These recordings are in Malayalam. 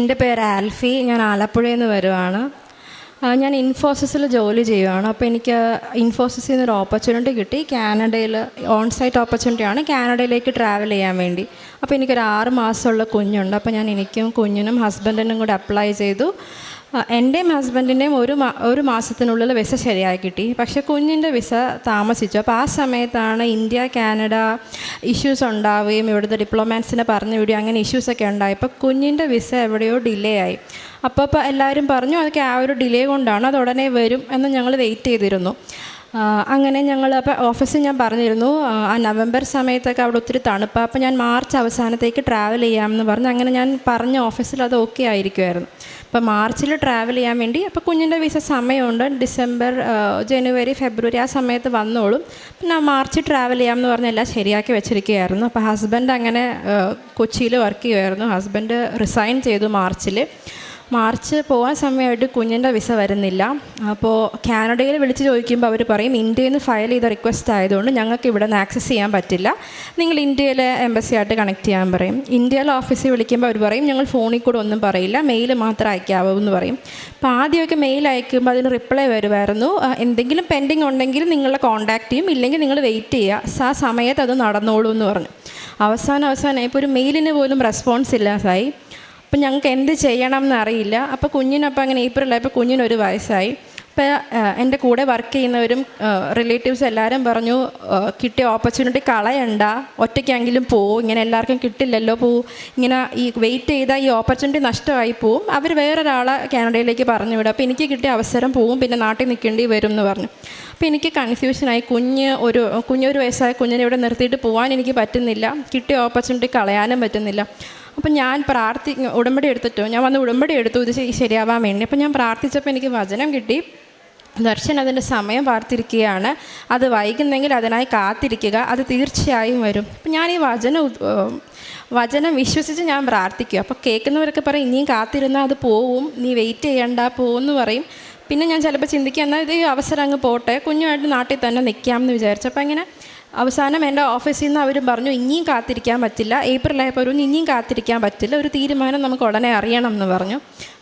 എന്റെ പേര് ആൽഫി ഞാൻ ആലപ്പുഴയിൽ നിന്ന് വരുവാണ്. ഞാൻ ഇൻഫോസിസിൽ ജോലി ചെയ്യുവാണ്. അപ്പോൾ എനിക്ക് ഇൻഫോസിസിൽ നിന്ന് ഒരു ഓപ്പർച്യൂണിറ്റി കിട്ടി. കാനഡയിൽ ഓൺ സൈറ്റ് ഓപ്പർച്യൂണിറ്റിയാണ് കാനഡയിലേക്ക് ട്രാവൽ ചെയ്യാൻ വേണ്ടി. അപ്പോൾ എനിക്കൊരു ആറ് മാസമുള്ള കുഞ്ഞുണ്ട്. അപ്പോൾ ഞാൻ എനിക്കും കുഞ്ഞിനും ഹസ്ബൻഡിനും കൂടി അപ്ലൈ ചെയ്തു. എന്റെയും ഹസ്ബൻഡിന്റെയും ഒരു മാ ഒരു മാസത്തിനുള്ളിൽ വിസ ശരിയായി കിട്ടി. പക്ഷേ കുഞ്ഞിന്റെ വിസ താമസിച്ചു. അപ്പോൾ ആ സമയത്താണ് ഇന്ത്യ കാനഡ ഇഷ്യൂസ് ഉണ്ടാവുകയും ഇവിടുത്തെ ഡിപ്ലോമാൻസിനെ പറഞ്ഞു വിടുകയും അങ്ങനെ ഇഷ്യൂസൊക്കെ ഉണ്ടായി. അപ്പോൾ കുഞ്ഞിന്റെ വിസ എവിടെയോ ഡിലേ ആയി. അപ്പോൾ ഇപ്പോൾ എല്ലാവരും പറഞ്ഞു അതൊക്കെ ആ ഒരു ഡിലേ കൊണ്ടാണ് അത് ഉടനെ വരും എന്ന് ഞങ്ങൾ വെയിറ്റ് ചെയ്തിരുന്നു. അങ്ങനെ ഞങ്ങൾ അപ്പോൾ ഓഫീസിൽ ഞാൻ പറഞ്ഞിരുന്നു ആ, നവംബർ സമയത്തൊക്കെ അവിടെ ഒത്തിരി തണുപ്പാണ് അപ്പോൾ ഞാൻ മാർച്ച് അവസാനത്തേക്ക് ട്രാവൽ ചെയ്യാമെന്ന് പറഞ്ഞു. അങ്ങനെ ഞാൻ പറഞ്ഞ ഓഫീസിൽ അത് ഓക്കെ ആയിരിക്കുമായിരുന്നു അപ്പോൾ മാർച്ചിൽ ട്രാവൽ ചെയ്യാൻ വേണ്ടി അപ്പോൾ കുഞ്ഞിന്റെ വിസ സമയമുണ്ട്. ഡിസംബർ ജനുവരി ഫെബ്രുവരി ആ സമയത്ത് വന്നോളും. പിന്നെ മാർച്ച് ട്രാവൽ ചെയ്യാമെന്ന് പറഞ്ഞ് എല്ലാം ശരിയാക്കി വെച്ചിരിക്കുകയായിരുന്നു. അപ്പോൾ ഹസ്ബൻഡ് അങ്ങനെ കൊച്ചിയിൽ വർക്ക് ചെയ്യുമായിരുന്നു ഹസ്ബൻഡ് റിസൈൻ ചെയ്തു മാർച്ചിൽ മാർച്ച് പോകാൻ സമയമായിട്ട് കുഞ്ഞിന്റെ വിസ വരുന്നില്ല. അപ്പോൾ കാനഡയിൽ വിളിച്ച് ചോദിക്കുമ്പോൾ അവർ പറയും ഇന്ത്യയിൽ നിന്ന് ഫയൽ ചെയ്ത റിക്വസ്റ്റ് ആയതുകൊണ്ട് ഞങ്ങൾക്ക് ഇവിടെ നിന്ന് ആക്സസ് ചെയ്യാൻ പറ്റില്ല. നിങ്ങൾ ഇന്ത്യയിലെ എംബസി ആയിട്ട് കണക്ട് ചെയ്യാൻ പറയും. ഇന്ത്യയിലെ ഓഫീസിൽ വിളിക്കുമ്പോൾ അവർ പറയും ഞങ്ങൾ ഫോണിൽ കൂടെ ഒന്നും പറയില്ല. മെയിൽ മാത്രം അയക്കാവൂ എന്ന് പറയും. അപ്പോൾ ആദ്യമൊക്കെ മെയിൽ അയക്കുമ്പോൾ അതിന് റിപ്ലൈ വരുമായിരുന്നു. എന്തെങ്കിലും പെൻഡിങ് ഉണ്ടെങ്കിൽ നിങ്ങളെ കോൺടാക്റ്റ് ചെയ്യും. ഇല്ലെങ്കിൽ നിങ്ങൾ വെയിറ്റ് ചെയ്യുക. ആ സമയത്ത് അത് നടന്നോളൂ എന്ന് പറഞ്ഞു. അവസാനം അവസാനം ഇപ്പോൾ ഒരു മെയിലിന് പോലും റെസ്പോൺസ് ഇല്ലാതായി. അപ്പം ഞങ്ങൾക്ക് എന്ത് ചെയ്യണം എന്നറിയില്ല. അപ്പോൾ കുഞ്ഞിനപ്പോൾ അങ്ങനെ ഏപ്രിലായപ്പോൾ കുഞ്ഞിനൊരു വയസ്സായി. അപ്പോൾ എന്റെ കൂടെ വർക്ക് ചെയ്യുന്നവരും റിലേറ്റീവ്സ് എല്ലാവരും പറഞ്ഞു കിട്ടിയ ഓപ്പർച്യൂണിറ്റി കളയണ്ട. ഒറ്റയ്ക്കെങ്കിലും പോവും ഇങ്ങനെ എല്ലാവർക്കും കിട്ടില്ലല്ലോ പോവും ഇങ്ങനെ ഈ വെയിറ്റ് ചെയ്താൽ ഈ ഓപ്പർച്യൂണിറ്റി നഷ്ടമായി പോവും. അവർ വേറൊരാളെ കാനഡയിലേക്ക് പറഞ്ഞു വിടും. അപ്പോൾ എനിക്ക് കിട്ടിയ അവസരം പോവും. പിന്നെ നാട്ടിൽ നിൽക്കേണ്ടി വരും എന്ന് പറഞ്ഞു. അപ്പോൾ എനിക്ക് കൺഫ്യൂഷനായി കുഞ്ഞ് ഒരു കുഞ്ഞൊരു വയസ്സായ കുഞ്ഞിനെ ഇവിടെ നിർത്തിയിട്ട് പോകാൻ എനിക്ക് പറ്റുന്നില്ല. കിട്ടിയ ഓപ്പർച്യൂണിറ്റി കളയാനും പറ്റുന്നില്ല. അപ്പം ഞാൻ പ്രാർത്ഥി ഉടമ്പടി എടുത്തിട്ടു? ഞാൻ വന്ന് ഉടമ്പടി എടുത്തു. ഇത് ശരിയാവാൻ വേണ്ടി. അപ്പം ഞാൻ പ്രാർത്ഥിച്ചപ്പോൾ എനിക്ക് വചനം കിട്ടി. ദർശൻ അതിന്റെ സമയം പാർത്തിരിക്കുകയാണ്. അത് വൈകുന്നെങ്കിൽ അതിനായി കാത്തിരിക്കുക. അത് തീർച്ചയായും വരും. അപ്പം ഞാൻ ഈ വചനം വചനം വിശ്വസിച്ച് ഞാൻ പ്രാർത്ഥിക്കും അപ്പോൾ കേൾക്കുന്നവരൊക്കെ പറയും ഇനിയും കാത്തിരുന്നാൽ അത് പോവും. നീ വെയിറ്റ് ചെയ്യണ്ട പോകുമെന്ന് പറയും. പിന്നെ ഞാൻ ചിലപ്പോൾ ചിന്തിക്കുക എന്നാൽ ഇത് അവസരം അങ്ങ് പോട്ടെ കുഞ്ഞുമായിട്ട് നാട്ടിൽ തന്നെ നിൽക്കാമെന്ന് വിചാരിച്ചു. അപ്പോൾ അങ്ങനെ അവസാനം എന്റെ ഓഫീസിൽ നിന്ന് അവർ പറഞ്ഞു ഇനിയും കാത്തിരിക്കാൻ പറ്റില്ല ഏപ്രിൽ ആയപ്പോൾ ഒരു ഇനിയും കാത്തിരിക്കാൻ പറ്റില്ല ഒരു തീരുമാനം നമുക്ക് ഉടനെ അറിയണം എന്ന് പറഞ്ഞു.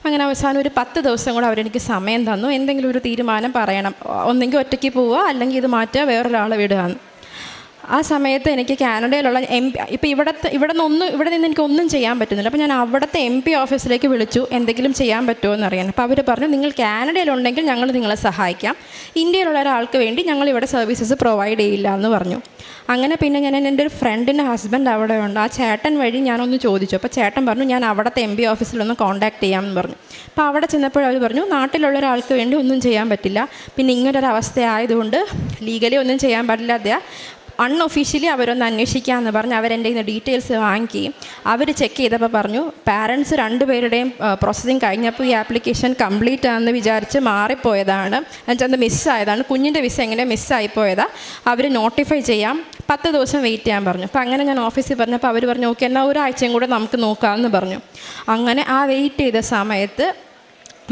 അങ്ങനെ അവസാനം ഒരു പത്ത് ദിവസം കൂടെ അവരെനിക്ക് സമയം തന്നു. എന്തെങ്കിലും ഒരു തീരുമാനം പറയണം. ഒന്നെങ്കിൽ ഒറ്റയ്ക്ക് പോവുക അല്ലെങ്കിൽ ഇത് മാറ്റുക വേറൊരാളെ വിടുകയെന്ന് ആ സമയത്ത് എനിക്ക് കാനഡയിലുള്ള എം പി ഇപ്പോൾ ഇവിടത്തെ ഇവിടെ നിന്ന് ഒന്നും ഇവിടെ നിന്ന് എനിക്ക് ഒന്നും ചെയ്യാൻ പറ്റുന്നില്ല. അപ്പോൾ ഞാൻ അവിടുത്തെ എം പി ഓഫീസിലേക്ക് വിളിച്ചു എന്തെങ്കിലും ചെയ്യാൻ പറ്റുമോ എന്ന് അറിയാൻ. അപ്പോൾ അവർ പറഞ്ഞു നിങ്ങൾ കാനഡയിലുണ്ടെങ്കിൽ ഞങ്ങൾ നിങ്ങളെ സഹായിക്കാം. ഇന്ത്യയിലുള്ള ഒരാൾക്ക് വേണ്ടി ഞങ്ങൾ ഇവിടെ സർവീസസ് പ്രൊവൈഡ് ചെയ്യില്ല എന്ന് പറഞ്ഞു. അങ്ങനെ പിന്നെ ഞാൻ എന്റെ ഒരു ഫ്രണ്ടിന്റെ ഹസ്ബൻഡ് അവിടെ ഉണ്ട്. ആ ചേട്ടൻ വഴി ഞാനൊന്ന് ചോദിച്ചു. അപ്പോൾ ചേട്ടൻ പറഞ്ഞു ഞാൻ അവിടുത്തെ എം പി ഓഫീസിലൊന്ന് കോൺടാക്ട് ചെയ്യാമെന്ന് പറഞ്ഞു. അപ്പോൾ അവിടെ ചെന്നപ്പോൾ അവർ പറഞ്ഞു നാട്ടിലുള്ള ഒരാൾക്ക് വേണ്ടി ഒന്നും ചെയ്യാൻ പറ്റില്ല. പിന്നെ ഇങ്ങനൊരു അവസ്ഥ ആയതുകൊണ്ട് ലീഗലി ഒന്നും ചെയ്യാൻ പാടില്ല അതേ അൺഒഫീഷ്യലി അവരൊന്ന് അന്വേഷിക്കാമെന്ന് പറഞ്ഞ് അവരെന്റെ നിന്ന് ഡീറ്റെയിൽസ് വാങ്ങി. അവർ ചെക്ക് ചെയ്തപ്പോൾ പറഞ്ഞു പാരൻസ് രണ്ടുപേരുടെയും പ്രോസസ്സിങ് കഴിഞ്ഞപ്പോൾ ഈ ആപ്ലിക്കേഷൻ കംപ്ലീറ്റ് ആണെന്ന് വിചാരിച്ച് മാറിപ്പോയതാണ്. എന്നുവെച്ചാൽ അത് മിസ്സായതാണ് കുഞ്ഞിന്റെ വിസ എങ്ങനെ മിസ്സായിപ്പോയതാണ് അവർ നോട്ടിഫൈ ചെയ്യാം. പത്ത് ദിവസം വെയിറ്റ് ചെയ്യാൻ പറഞ്ഞു. അപ്പോൾ അങ്ങനെ ഞാൻ ഓഫീസിൽ പറഞ്ഞപ്പോൾ അവർ പറഞ്ഞു ഓക്കെ എന്നാൽ ഒരാഴ്ചയും കൂടെ നമുക്ക് നോക്കാമെന്ന് പറഞ്ഞു. അങ്ങനെ ആ വെയിറ്റ് ചെയ്ത സമയത്ത്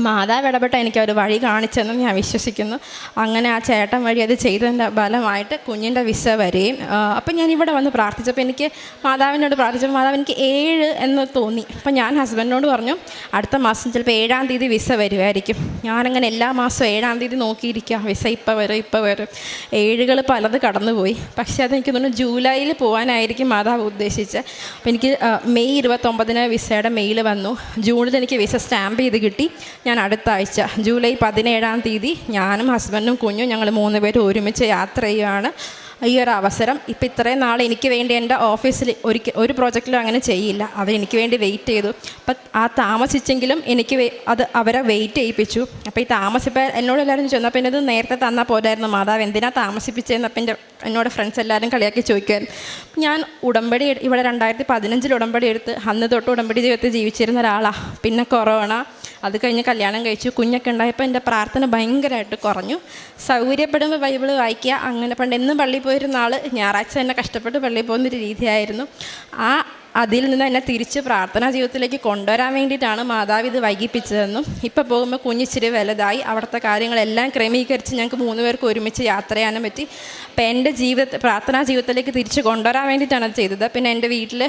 മാതാവ് ഇടപെട്ട എനിക്ക് ഒരു വഴി കാണിച്ചെന്ന് ഞാൻ വിശ്വസിക്കുന്നു. അങ്ങനെ ആ ചേട്ടൻ വഴി അത് ചെയ്തതിന്റെ ഫലമായിട്ട് കുഞ്ഞിന്റെ വിസ വരെയും അപ്പം ഞാൻ ഇവിടെ വന്ന് പ്രാർത്ഥിച്ചപ്പോൾ എനിക്ക് മാതാവിനോട് പ്രാർത്ഥിച്ചപ്പോൾ മാതാവ് എനിക്ക് ഏഴ് എന്ന് തോന്നി. അപ്പം ഞാൻ ഹസ്ബൻഡിനോട് പറഞ്ഞു അടുത്ത മാസം ചിലപ്പോൾ ഏഴാം തീയതി വിസ വരുമായിരിക്കും ഞാനങ്ങനെ എല്ലാ മാസവും ഏഴാം തീയതി നോക്കിയിരിക്കുക വിസ ഇപ്പോൾ വരും ഇപ്പോൾ വരും. ഏഴുകൾ പലത് കടന്നുപോയി. പക്ഷേ അതെനിക്ക് തോന്നുന്നു ജൂലൈയിൽ പോകാനായിരിക്കും മാതാവ് ഉദ്ദേശിച്ചത്. അപ്പം എനിക്ക് മെയ് ഇരുപത്തൊമ്പതിന് വിസയുടെ മെയിൽ വന്നു. ജൂണിൽ എനിക്ക് വിസ സ്റ്റാമ്പ് ചെയ്ത് കിട്ടി. ഞാൻ അടുത്ത ആഴ്ച ജൂലൈ പതിനേഴാം തീയതി ഞാനും ഹസ്ബൻഡും കുഞ്ഞും ഞങ്ങൾ മൂന്ന് പേരും ഒരുമിച്ച് യാത്ര ചെയ്യുകയാണ് ഈ ഒരു അവസരം ഇപ്പം ഇത്രയും നാൾ എനിക്ക് വേണ്ടി എന്റെ ഓഫീസിൽ ഒരിക്കൽ ഒരു പ്രോജക്റ്റിലും അങ്ങനെ ചെയ്യില്ല. അവരെനിക്ക് വേണ്ടി വെയിറ്റ് ചെയ്തു. അപ്പം ആ താമസിച്ചെങ്കിലും എനിക്ക് അത് അവരെ വെയിറ്റ് ചെയ്യിപ്പിച്ചു. അപ്പോൾ ഈ താമസിപ്പോൾ എന്നോട് എല്ലാവരും ചെന്നാൽ പിന്നെ ഇത് നേരത്തെ തന്നാൽ പോരായിരുന്നു. മാതാവ് എന്തിനാ താമസിപ്പിച്ചതെന്ന് അപ്പം എന്റെ എന്നോട് ഫ്രണ്ട്സ് എല്ലാവരും കളിയാക്കി ചോദിക്കുമായിരുന്നു ഞാൻ ഉടമ്പടി ഇവിടെ രണ്ടായിരത്തി പതിനഞ്ചിൽ ഉടമ്പടി എടുത്ത് അന്ന് തൊട്ട് ഉടമ്പടി ജീവിതത്തിൽ ജീവിച്ചിരുന്ന ഒരാളാണ് പിന്നെ കൊറോണ അത് കഴിഞ്ഞ് കല്യാണം കഴിച്ചു. കുഞ്ഞൊക്കെ ഉണ്ടായപ്പോൾ എന്റെ പ്രാർത്ഥന ഭയങ്കരമായിട്ട് കുറഞ്ഞു. സൗകര്യപ്പെടുമ്പോൾ ബൈബിൾ വായിക്കുക അങ്ങനെ പണ്ട് എന്നും പള്ളിയിൽ പോയിരുന്ന ആൾ ഞായറാഴ്ച തന്നെ കഷ്ടപ്പെട്ട് പള്ളിയിൽ പോകുന്നൊരു രീതിയായിരുന്നു. ആ അതിൽ നിന്ന് എന്നെ തിരിച്ച് പ്രാർത്ഥനാ ജീവിതത്തിലേക്ക് കൊണ്ടുവരാൻ വേണ്ടിയിട്ടാണ് മാതാവ് ഇത് വൈകിപ്പിച്ചതെന്നും ഇപ്പോൾ പോകുമ്പോൾ കുഞ്ഞിച്ചിരി വലുതായി അവിടുത്തെ കാര്യങ്ങളെല്ലാം ക്രമീകരിച്ച് ഞങ്ങൾക്ക് മൂന്ന് പേർക്ക് ഒരുമിച്ച് യാത്ര ചെയ്യാനും പറ്റി. അപ്പം എന്റെ ജീവിത പ്രാർത്ഥനാ ജീവിതത്തിലേക്ക് തിരിച്ച് കൊണ്ടുവരാൻ വേണ്ടിയിട്ടാണ് അത് ചെയ്തത്. പിന്നെ എന്റെ വീട്ടിൽ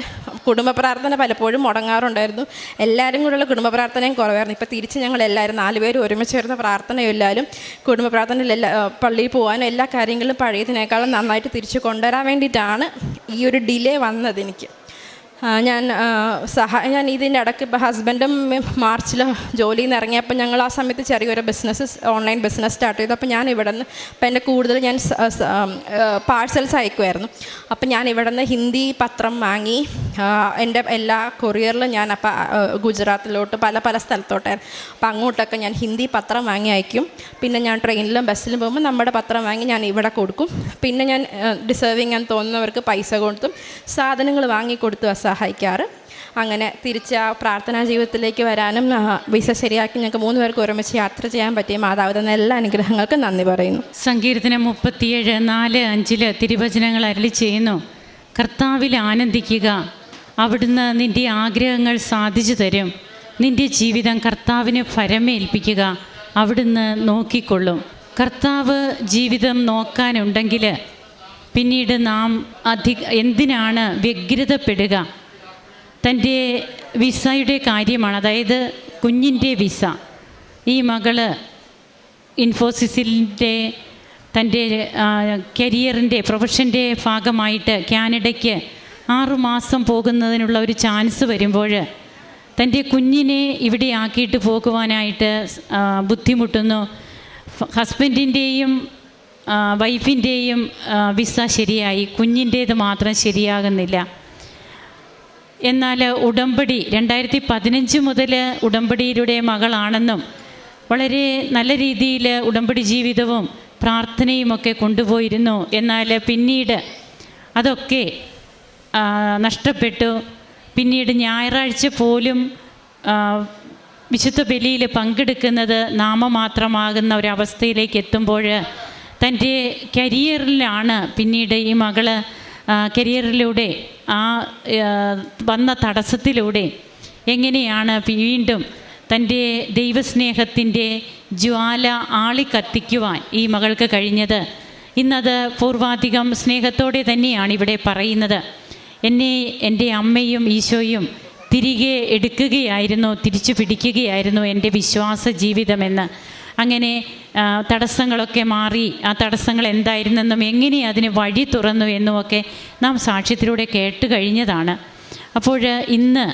കുടുംബ പ്രാർത്ഥന പലപ്പോഴും മുടങ്ങാറുണ്ടായിരുന്നു. എല്ലാവരും കൂടെയുള്ള കുടുംബ പ്രാർത്ഥനയും കുറവായിരുന്നു. ഇപ്പോൾ തിരിച്ച് ഞങ്ങൾ എല്ലാവരും നാല് പേര് ഒരുമിച്ച് വരുന്ന പ്രാർത്ഥനയും എല്ലാവരും കുടുംബ പ്രാർത്ഥനയിൽ എല്ലാ പള്ളിയിൽ പോകാനും എല്ലാ കാര്യങ്ങളും പഴയതിനേക്കാളും നന്നായിട്ട് തിരിച്ച് കൊണ്ടുവരാൻ വേണ്ടിയിട്ടാണ് ഈ ഒരു ഡിലേ വന്നത് എനിക്ക്. ഞാൻ സഹായ സഹ ഞാൻ ഇതിന്റെ ഇടയ്ക്ക് ഇപ്പോൾ ഹസ്ബൻഡും മാർച്ചിൽ ജോലിയിൽ നിന്ന് ഇറങ്ങിയപ്പോൾ ഞങ്ങൾ ആ സമയത്ത് ചെറിയൊരു ബിസിനസ് ഓൺലൈൻ ബിസിനസ് സ്റ്റാർട്ട് ചെയ്തു. അപ്പോൾ ഞാൻ ഇവിടെ നിന്ന് ഇപ്പം എന്റെ കൂടുതൽ ഞാൻ പാഴ്സൽസ് അയക്കുമായിരുന്നു അപ്പോൾ ഞാൻ ഇവിടെ നിന്ന് ഹിന്ദി പത്രം വാങ്ങി എന്റെ എല്ലാ കൊറിയറിലും ഞാൻ അപ്പം ഗുജറാത്തിലോട്ട് പല പല സ്ഥലത്തോട്ടായിരുന്നു. അപ്പോൾ അങ്ങോട്ടൊക്കെ ഞാൻ ഹിന്ദി പത്രം വാങ്ങി അയക്കും. പിന്നെ ഞാൻ ട്രെയിനിലും ബസ്സിലും പോകുമ്പോൾ നമ്മുടെ പത്രം വാങ്ങി ഞാൻ ഇവിടെ കൊടുക്കും. പിന്നെ ഞാൻ ഡിസേർവിങ് എന്ന് തോന്നുന്നവർക്ക് പൈസ കൊടുത്തും സാധനങ്ങൾ വാങ്ങിക്കൊടുത്തും സഹായിക്കാറ്. അങ്ങനെ തിരിച്ച് ആ പ്രാർത്ഥനാ ജീവിതത്തിലേക്ക് വരാനും വിസ ശരിയാക്കി ഞങ്ങൾക്ക് മൂന്ന് പേർക്ക് ഒരുമിച്ച് യാത്ര ചെയ്യാൻ പറ്റിയ മാതാവ് എല്ലാ അനുഗ്രഹങ്ങൾക്കും നന്ദി പറയുന്നു. സങ്കീർത്തനം മുപ്പത്തിയേഴ് നാല് അഞ്ചിൽ തിരുവചനങ്ങൾ അരളി ചെയ്യുന്നു. കർത്താവിൽ ആനന്ദിക്കുക. അവിടുന്ന് നിന്റെ ആഗ്രഹങ്ങൾ സാധിച്ചു തരും. നിന്റെ ജീവിതം കർത്താവിന് ഫരമേൽപ്പിക്കുക അവിടുന്ന് നോക്കിക്കൊള്ളും. കർത്താവ് ജീവിതം നോക്കാനുണ്ടെങ്കിൽ പിന്നീട് നാം അധിക എന്തിനാണ് വ്യഗ്രതപ്പെടുക? തന്റെ വിസയുടെ കാര്യമാണ്. അതായത് കുഞ്ഞിന്റെ വിസ. ഈ മകൾ ഇൻഫോസിസിന്റെ തന്റെ കരിയറിന്റെ പ്രൊഫഷന്റെ ഭാഗമായിട്ട് കാനഡയ്ക്ക് ആറുമാസം പോകുന്നതിനുള്ള ഒരു ചാൻസ് വരുമ്പോൾ തന്റെ കുഞ്ഞിനെ ഇവിടെ ആക്കിയിട്ട് പോകുവാനായിട്ട് ബുദ്ധിമുട്ടുന്നു. ഹസ്ബൻഡിന്റെയും വൈഫിന്റെയും വിസ ശരിയായി. കുഞ്ഞിന്റേത് മാത്രം ശരിയാകുന്നില്ല. എന്നാൽ ഉടമ്പടി രണ്ടായിരത്തി പതിനഞ്ച് മുതൽ ഉടമ്പടിയിലൂടെ മകളാണെന്നും വളരെ നല്ല രീതിയിൽ ഉടമ്പടി ജീവിതവും പ്രാർത്ഥനയുമൊക്കെ കൊണ്ടുപോയിരുന്നു. എന്നാൽ പിന്നീട് അതൊക്കെ നഷ്ടപ്പെട്ടു. പിന്നീട് ഞായറാഴ്ച പോലും വിശുദ്ധ ബലിയിൽ പങ്കെടുക്കുന്നത് നാമമാത്രമാകുന്ന ഒരവസ്ഥയിലേക്ക് എത്തുമ്പോൾ തന്റെ കരിയറിലാണ് പിന്നീട് ഈ മകൾ കരിയറിലൂടെ ആ വന്ന തടസ്സത്തിലൂടെ എങ്ങനെയാണ് വീണ്ടും തന്റെ ദൈവസ്നേഹത്തിന്റെ ജ്വാല ആളിക്കത്തിക്കുവാൻ ഈ മകൾക്ക് കഴിഞ്ഞത്? ഇന്നത് പൂർവാധികം സ്നേഹത്തോടെ തന്നെയാണ് ഇവിടെ പറയുന്നത്. എന്നെ എന്റെ അമ്മയും ഈശോയും തിരികെ എടുക്കുകയായിരുന്നു തിരിച്ചു പിടിക്കുകയായിരുന്നു എന്റെ വിശ്വാസ ജീവിതമെന്ന്. അങ്ങനെ തടസ്സങ്ങളൊക്കെ മാറി ആ തടസ്സങ്ങൾ എന്തായിരുന്നെന്നും എങ്ങനെ അതിന് വഴി തുറന്നു എന്നുമൊക്കെ നാം സാക്ഷ്യത്തിലൂടെ കേട്ട് കഴിഞ്ഞതാണ്. അപ്പോൾ ഇന്ന്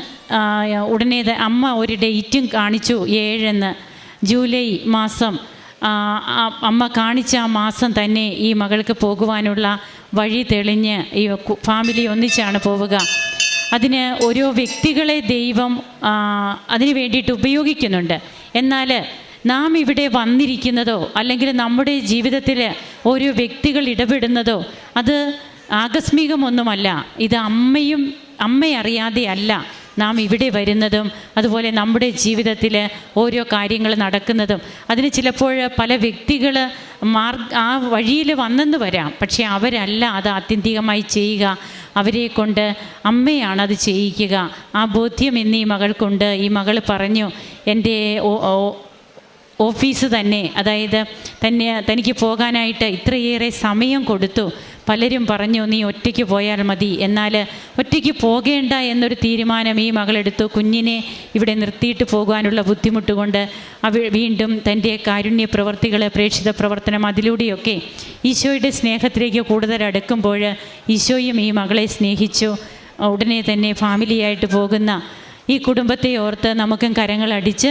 ഉടനെ അമ്മ ഒരു ഡേറ്റും കാണിച്ചു ഏഴെന്ന്. ജൂലൈ മാസം അമ്മ കാണിച്ച ആ മാസം തന്നെ ഈ മകൾക്ക് പോകുവാനുള്ള വഴി തെളിഞ്ഞ് ഈ ഫാമിലി ഒന്നിച്ചാണ് പോവുക. അതിന് ഓരോ വ്യക്തികളെ ദൈവം അതിന് വേണ്ടിയിട്ട് ഉപയോഗിക്കുന്നുണ്ട്. എന്നാൽ നാം ഇവിടെ വന്നിരിക്കുന്നതോ അല്ലെങ്കിൽ നമ്മുടെ ജീവിതത്തിൽ ഓരോ വ്യക്തികൾ ഇടപെടുന്നതോ അത് ആകസ്മികമൊന്നുമല്ല. ഇത് അമ്മയും അമ്മയറിയാതെയല്ല നാം ഇവിടെ വരുന്നതും അതുപോലെ നമ്മുടെ ജീവിതത്തിൽ ഓരോ കാര്യങ്ങൾ നടക്കുന്നതും. അതിന് ചിലപ്പോൾ പല വ്യക്തികൾ മാർഗ ആ വഴിയിൽ വന്നെന്ന് വരാം. പക്ഷേ അവരല്ല അത് ആത്യന്തികമായി ചെയ്യുക. അവരെ കൊണ്ട് അമ്മയാണ് അത് ചെയ്യിക്കുക. ആ ബോധ്യം എന്നീ മകൾക്കുണ്ട്. ഈ മകൾ പറഞ്ഞു എന്റെ ഓഫീസ് തന്നെ. അതായത് തന്നെ തനിക്ക് പോകാനായിട്ട് ഇത്രയേറെ സമയം കൊടുത്തു. പലരും പറഞ്ഞു നീ ഒറ്റയ്ക്ക് പോയാൽ മതി. എന്നാൽ ഒറ്റയ്ക്ക് പോകേണ്ട എന്നൊരു തീരുമാനം ഈ മകളെടുത്തു കുഞ്ഞിനെ ഇവിടെ നിർത്തിയിട്ട് പോകാനുള്ള ബുദ്ധിമുട്ട് കൊണ്ട് അവ വീണ്ടും തന്റെ കാരുണ്യ പ്രവർത്തികൾ പ്രേക്ഷിത പ്രവർത്തനം അതിലൂടെയൊക്കെ ഈശോയുടെ സ്നേഹത്തിലേക്ക് കൂടുതൽ അടുക്കുമ്പോൾ ഈശോയും ഈ മകളെ സ്നേഹിച്ചു. ഉടനെ തന്നെ ഫാമിലിയായിട്ട് പോകുന്ന ഈ കുടുംബത്തെ ഓർത്ത് നമുക്കും കരങ്ങളടിച്ച്